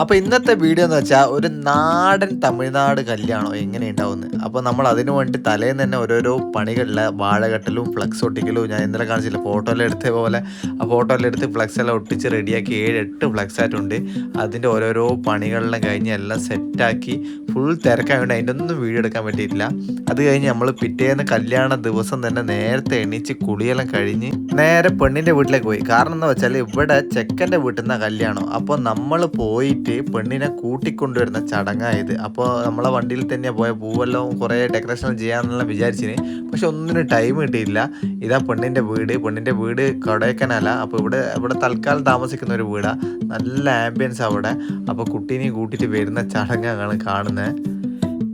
അപ്പോൾ ഇന്നത്തെ വീഡിയോ എന്ന് വെച്ചാൽ ഒരു നാടൻ തമിഴ്നാട് കല്യാണം എങ്ങനെ ഉണ്ടാവുന്നത് അപ്പോൾ നമ്മൾ അതിനു വേണ്ടി തലേന്ന് തന്നെ ഓരോരോ പണികളിലെ വാഴകെട്ടലും ഫ്ലക്സ് ഒട്ടിക്കലും ഞാൻ ഇന്നലെ കാണിച്ചില്ല ഫോട്ടോയിൽ എടുത്ത പോലെ. ആ ഫോട്ടോയിൽ എടുത്ത് ഫ്ലക്സ് എല്ലാം ഒട്ടിച്ച് റെഡിയാക്കി ഏഴ് എട്ട് ഫ്ലക്സ് ആയിട്ടുണ്ട്. അതിന്റെ ഓരോരോ പണികളെല്ലാം കഴിഞ്ഞ് എല്ലാം സെറ്റാക്കി ഫുൾ തിരക്കായതുകൊണ്ട് അതിന്റെ ഒന്നും വീഡിയോ എടുക്കാൻ പറ്റിയിട്ടില്ല. അത് കഴിഞ്ഞ് നമ്മൾ പിറ്റേന്ന് കല്യാണ ദിവസം തന്നെ നേരത്തെ എണീച്ച് കുളിയെല്ലാം കഴിഞ്ഞ് നേരെ പെണ്ണിന്റെ വീട്ടിലേക്ക് പോയി. കാരണം എന്താ വെച്ചാൽ ഇവിടെ ചെക്കന്റെ വീട്ടിൽ നിന്നാണ് കല്യാണം. അപ്പോൾ നമ്മൾ പോയിട്ട് പെണ്ണിനെ കൂട്ടിക്കൊണ്ടുവരുന്ന ചടങ്ങായത്. അപ്പോൾ നമ്മളെ വണ്ടിയിൽ തന്നെ പോയ. പൂവെല്ലാം കുറേ ഡെക്കറേഷൻ ചെയ്യാമെന്നെല്ലാം വിചാരിച്ചിന്. പക്ഷെ ഒന്നിനും ടൈം കിട്ടിയില്ല. ഇതാ പെണ്ണിന്റെ വീട്. പെണ്ണിന്റെ വീട് കൊടയക്കനല്ല അപ്പോൾ ഇവിടെ ഇവിടെ തൽക്കാലം താമസിക്കുന്ന ഒരു വീടാണ് നല്ല ആംബിയൻസ് അവിടെ. അപ്പോൾ കുട്ടീനെ കൂട്ടിയിട്ട് വരുന്ന ചടങ്ങാണ് കാണുന്നത്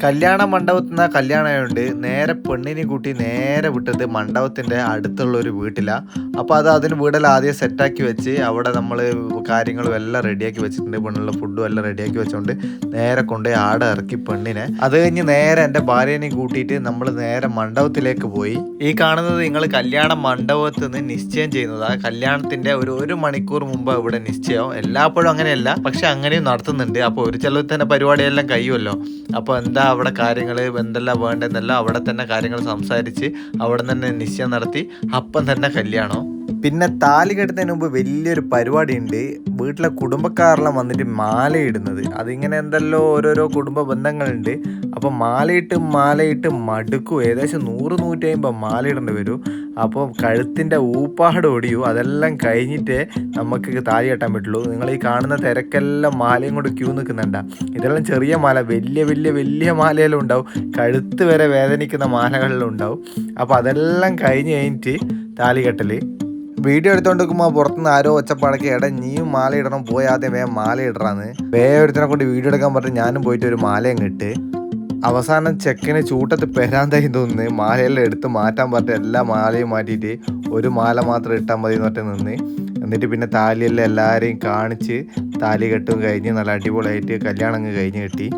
കല്യാണ മണ്ഡപത്തിൽ നിന്ന് കല്യാണമായതുകൊണ്ട് നേരെ പെണ്ണിനെ കൂട്ടി നേരെ വിട്ടത് മണ്ഡപത്തിന്റെ അടുത്തുള്ള ഒരു വീട്ടിലാണ് അപ്പോൾ അത് അതിന് വീടെല്ലാം ആദ്യം സെറ്റാക്കി വെച്ച് അവിടെ നമ്മൾ കാര്യങ്ങളും എല്ലാം റെഡിയാക്കി വെച്ചിട്ടുണ്ട്. പെണ്ണുള്ള ഫുഡും എല്ലാം റെഡിയാക്കി വെച്ചുകൊണ്ട് നേരെ കൊണ്ടുപോയി ആടെ ഇറക്കി പെണ്ണിനെ. അത് കഴിഞ്ഞ് നേരെ എന്റെ ഭാര്യനെ കൂട്ടിയിട്ട് നമ്മൾ നേരെ മണ്ഡപത്തിലേക്ക് പോയി. ഈ കാണുന്നത് നിങ്ങൾ കല്യാണ മണ്ഡപത്തിൽ നിന്ന് നിശ്ചയം ചെയ്യുന്നതാണ് കല്യാണത്തിന്റെ ഒരു ഒരു മണിക്കൂർ മുമ്പ് ഇവിടെ നിശ്ചയം. എല്ലാപ്പോഴും അങ്ങനെയല്ല. പക്ഷെ അങ്ങനെയും നടത്തുന്നുണ്ട്. അപ്പോൾ ഒരു ചിലവ് തന്നെ പരിപാടിയെല്ലാം കഴിയുമല്ലോ. അപ്പോൾ എന്താ അവിടെ കാര്യങ്ങൾ എന്തെല്ലാം വേണ്ടതെന്നെല്ലാം അവിടെ തന്നെ കാര്യങ്ങൾ സംസാരിച്ച് അവിടെ തന്നെ നിശ്ചയം നടത്തി അപ്പം തന്നെ കല്യാണം. പിന്നെ താലി കെട്ടുന്നതിന് മുമ്പ് വലിയൊരു പരിപാടി ഉണ്ട് വീട്ടിലെ കുടുംബക്കാരെല്ലാം വന്നിട്ട് മാലയിടുന്നത്. അതിങ്ങനെ എന്തെല്ലോ ഓരോരോ കുടുംബ ബന്ധങ്ങളുണ്ട്. അപ്പോൾ മാലയിട്ട് മാലയിട്ട് മടുക്കും. ഏകദേശം നൂറ് നൂറ്റി അമ്പത് മാലയിടേണ്ടി വരും. അപ്പോൾ കഴുത്തിന്റെ ഊപ്പാട് ഒടിയും അതെല്ലാം കഴിഞ്ഞിട്ടേ നമുക്ക് താലി കെട്ടാൻ പറ്റുള്ളൂ. നിങ്ങൾ ഈ കാണുന്ന തിരക്കെല്ലാം മാലയും കൊണ്ട് ക്യൂ നിൽക്കുന്നുണ്ട. ഇതെല്ലാം ചെറിയ മാല വലിയ വലിയ വലിയ മാലയെല്ലാം ഉണ്ടാവും. കഴുത്ത് വരെ വേദനിക്കുന്ന മാലകളിലും ഉണ്ടാവും. അപ്പോൾ അതെല്ലാം കഴിഞ്ഞ് കഴിഞ്ഞിട്ട് താലി കെട്ടൽ വീഡിയോ എടുത്തോണ്ട് നിൽക്കുമ്പോൾ പുറത്തുനിന്ന് ആരോ ഒച്ചപ്പാടൊക്കെ എടാ നീയും മാല ഇടണം പോയി ആദ്യം വേഗം മാല ഇടറാന്ന്. വേഗം ഒരുത്തിനെ കൊണ്ട് വീഡിയോ എടുക്കാൻ പറഞ്ഞ് ഞാനും പോയിട്ട് ഒരു മാലയും കിട്ട് അവസാനം ചെക്കന് ചൂട്ടത്ത് പെരാന്തായി തോന്നുന്നു മാലയെല്ലാം എടുത്ത് മാറ്റാൻ പറ്റും എല്ലാ മാലയും മാറ്റിയിട്ട് ഒരു മാല മാത്രം ഇട്ടാൽ മതി എന്ന് പറഞ്ഞ് നിന്ന്. എന്നിട്ട് പിന്നെ താലിയെല്ലാം എല്ലാവരെയും കാണിച്ച് താലി കെട്ടും കഴിഞ്ഞ് നല്ല അടിപൊളിയായിട്ട് കല്യാണം കഴിഞ്ഞ് കിട്ടി.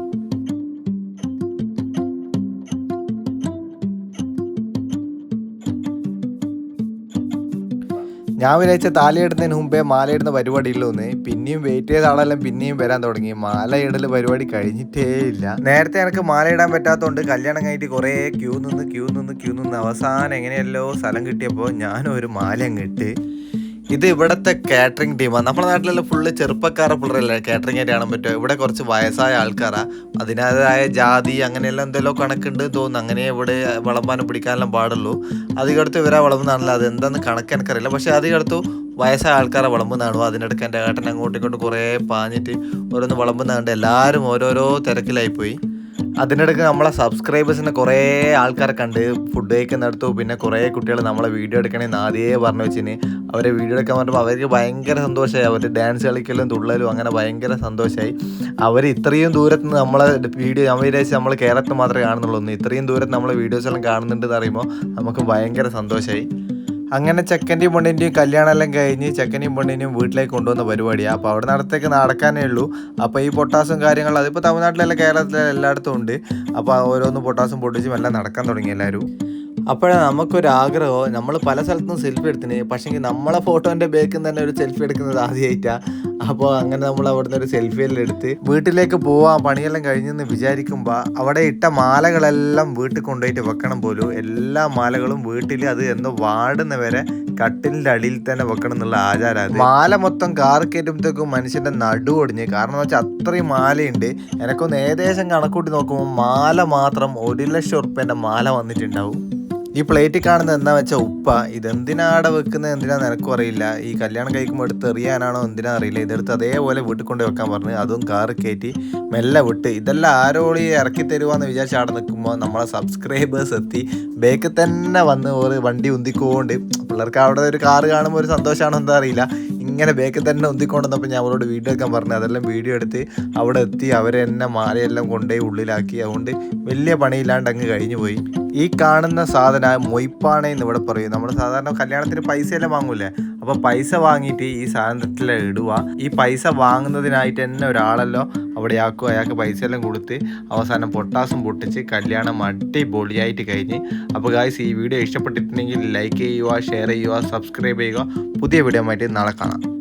ഞാൻ വിചാരിച്ച താലിയിടുന്നതിന് മുമ്പേ മാലയിടുന്ന പരിപാടി ഇല്ലോന്ന് പിന്നെയും വെയിറ്റ് ചെയ്ത ആളെല്ലാം പിന്നെയും വരാൻ തുടങ്ങി. മാലയിടൽ പരിപാടി കഴിഞ്ഞിട്ടേ ഇല്ല. നേരത്തെ എനിക്ക് മാലയിടാൻ പറ്റാത്തതുകൊണ്ട് കല്യാണം കഴിഞ്ഞിട്ട് കുറേ ക്യൂ നിന്ന് ക്യൂ നിന്ന് ക്യൂ നിന്ന് അവസാനം എങ്ങനെയല്ലോ സ്ഥലം കിട്ടിയപ്പോൾ ഞാനും ഒരു മാല അങ്ങ് ഇട്ട് ഇത് ഇവിടുത്തെ കാറ്ററിംഗ് ടീമാണ് നമ്മുടെ നാട്ടിലെല്ലാം ഫുള്ള് ചെറുപ്പക്കാരെ പിള്ളേരല്ലേ കാറ്ററിംഗ് ആയിട്ട് കാണാൻ പറ്റുമോ ഇവിടെ കുറച്ച് വയസ്സായ ആൾക്കാരാ. അതിന്റെതായ ജാതി അങ്ങനെയെല്ലാം എന്തെല്ലോ കണക്കുണ്ട് തോന്നുന്നു. അങ്ങനെ ഇവിടെ വിളമ്പാനും പിടിക്കാനെല്ലാം പാടുള്ളൂ. അധികടുത്ത് ഇവരാ വിളമ്പുന്നതാണല്ലോ. അത് എന്താന്ന് കണക്ക് എനിക്കറിയില്ല. പക്ഷേ അധികടുത്തു വയസ്സായ ആൾക്കാരെ വിളമ്പുന്നതാണോ. അതിനിടയ്ക്ക് എന്റെ ഏട്ടൻ അങ്ങോട്ടും ഇങ്ങോട്ടും കുറേ പാഞ്ഞിട്ട് ഓരോന്ന് വിളമ്പുന്നതുകൊണ്ട് എല്ലാവരും ഓരോരോ തിരക്കിലായിപ്പോയി. അതിനിടയ്ക്ക് നമ്മളെ സബ്സ്ക്രൈബേഴ്സിനെ കുറേ ആൾക്കാരെ കണ്ട് ഫുഡ് കഴിക്കുന്നിടത്തു പിന്നെ കുറേ കുട്ടികൾ നമ്മളെ വീഡിയോ എടുക്കണമെന്ന് ആദ്യമേ പറഞ്ഞു വെച്ചിന്. അവരെ വീഡിയോ എടുക്കാൻ പറഞ്ഞപ്പോൾ അവർക്ക് ഭയങ്കര സന്തോഷമായി. അവർ ഡാൻസ് കളിക്കലും തുള്ളലും അങ്ങനെ ഭയങ്കര സന്തോഷമായി. അവർ ഇത്രയും ദൂരത്ത് നിന്ന് നമ്മളെ വീഡിയോ ഞാൻ നമ്മൾ കേരളത്തിൽ മാത്രമേ കാണുന്നുള്ളൂ. ഇത്രയും ദൂരത്ത് നമ്മളെ വീഡിയോസ് എല്ലാം കാണുന്നുണ്ട് എന്ന് അറിയുമ്പോൾ നമുക്ക് ഭയങ്കര സന്തോഷമായി. അങ്ങനെ ചെക്കന്റെയും പെണ്ണിന്റെയും കല്യാണം എല്ലാം കഴിഞ്ഞ് ചെക്കനെയും പെണ്ണിനെയും വീട്ടിലേക്ക് കൊണ്ടുവന്ന പരിപാടിയാണ് അപ്പോൾ അവിടെ നടത്തേക്ക് നടക്കാനേ ഉള്ളൂ. അപ്പോൾ ഈ പൊട്ടാസും കാര്യങ്ങളും അതിപ്പോൾ തമിഴ്നാട്ടിലല്ല കേരളത്തിലെ എല്ലായിടത്തും ഉണ്ട്. അപ്പോൾ ഓരോന്ന് പൊട്ടാസും പൊട്ടിച്ചും എല്ലാം നടക്കാൻ തുടങ്ങി എല്ലാവരും. അപ്പോഴാണ് നമുക്കൊരു ആഗ്രഹം നമ്മൾ പല സ്ഥലത്തും സെൽഫി എടുത്തിന്. പക്ഷേങ്കിൽ നമ്മളെ ഫോട്ടോന്റെ ബേക്കിൽ തന്നെ ഒരു സെൽഫി എടുക്കുന്നത് ആദ്യമായിട്ടാണ് അപ്പോൾ അങ്ങനെ നമ്മൾ അവിടുന്ന് ഒരു സെൽഫി എല്ലാം എടുത്ത് വീട്ടിലേക്ക് പോവാൻ പണിയെല്ലാം കഴിഞ്ഞെന്ന് വിചാരിക്കുമ്പോൾ അവിടെ ഇട്ട മാലകളെല്ലാം വീട്ടിൽ കൊണ്ടുപോയിട്ട് വെക്കണം പോലും. എല്ലാ മാലകളും വീട്ടിൽ അത് എന്തോ വാടുന്ന വരെ കട്ടിലിന്റെ അടിയിൽ തന്നെ വെക്കണം എന്നുള്ള ആചാരമാണ് മാല മൊത്തം കാർ കയറ്റുമ്പോഴത്തേക്കും മനുഷ്യന്റെ നടു ഒടിഞ്ഞ്. കാരണം എന്ന് വെച്ചാൽ അത്രയും മാലയുണ്ട്. എനക്കൊന്ന് ഏകദേശം കണക്കൂട്ടി നോക്കുമ്പോൾ മാല മാത്രം ഒരു ലക്ഷം ഉറുപ്പ്യന്റെ മാല വന്നിട്ടുണ്ടാവും. ഈ പ്ലേറ്റിൽ കാണുന്നത് എന്താ വെച്ചാൽ ഉപ്പ ഇതെന്തിനാടെ വെക്കുന്നത് എന്തിനാ നിനക്കും അറിയില്ല? ഈ കല്യാണം കഴിക്കുമ്പോൾ എടുത്ത് എറിയാനാണോ? എന്തിനാ അറിയില്ല? ഇതെടുത്ത് അതേപോലെ വീട്ടിൽ കൊണ്ട് വെക്കാൻ പറഞ്ഞു അതും കാറ് കയറ്റി മെല്ലെ വിട്ട് ഇതെല്ലാം ആരോളി ഇറക്കി തരുവാന്ന് വിചാരിച്ച് അവിടെ നിൽക്കുമ്പോൾ നമ്മളെ സബ്സ്ക്രൈബേഴ്സ് എത്തി. ബേക്കിൽ തന്നെ വന്ന് ഒരു വണ്ടി ഉന്തിക്കൊണ്ട്. പിള്ളേർക്ക് അവിടെ ഒരു കാറ് കാണുമ്പോൾ ഒരു സന്തോഷമാണോ എന്താ അറിയില്ല. ഇങ്ങനെ ബേക്കിൽ തന്നെ ഉന്തിക്കൊണ്ടുവന്നപ്പോൾ ഞാൻ അവരോട് വീഡിയോ എടുക്കാൻ പറഞ്ഞു. അതെല്ലാം വീഡിയോ എടുത്ത് അവിടെ എത്തി അവരെ എന്നെ മാലയെല്ലാം കൊണ്ടുപോയി ഉള്ളിലാക്കി. അതുകൊണ്ട് വലിയ പണിയില്ലാണ്ട് അങ്ങ് കഴിഞ്ഞു പോയി. ഈ കാണുന്ന സാധന മൊയ്പ്പാണ എന്ന് ഇവിടെ പറയും. നമ്മൾ സാധാരണ കല്യാണത്തിന് പൈസയെല്ലാം വാങ്ങൂലേ? അപ്പോൾ പൈസ വാങ്ങിയിട്ട് ഈ സാധനത്തിൽ ഇടുക. ഈ പൈസ വാങ്ങുന്നതിനായിട്ട് തന്നെ ഒരാളല്ലോ അവിടെ ആക്കും അയാൾക്ക് പൈസ എല്ലാം കൊടുത്ത് അവസാനം പൊട്ടാസും പൊട്ടിച്ച് കല്യാണം അടിപൊളിയായിട്ട് കഴിഞ്ഞ്. അപ്പോൾ ഗായ്സ് ഈ വീഡിയോ ഇഷ്ടപ്പെട്ടിട്ടുണ്ടെങ്കിൽ ലൈക്ക് ചെയ്യുക ഷെയർ ചെയ്യുക സബ്സ്ക്രൈബ് ചെയ്യുക. പുതിയ വീഡിയോ ആയിട്ട് നാളെ കാണാം.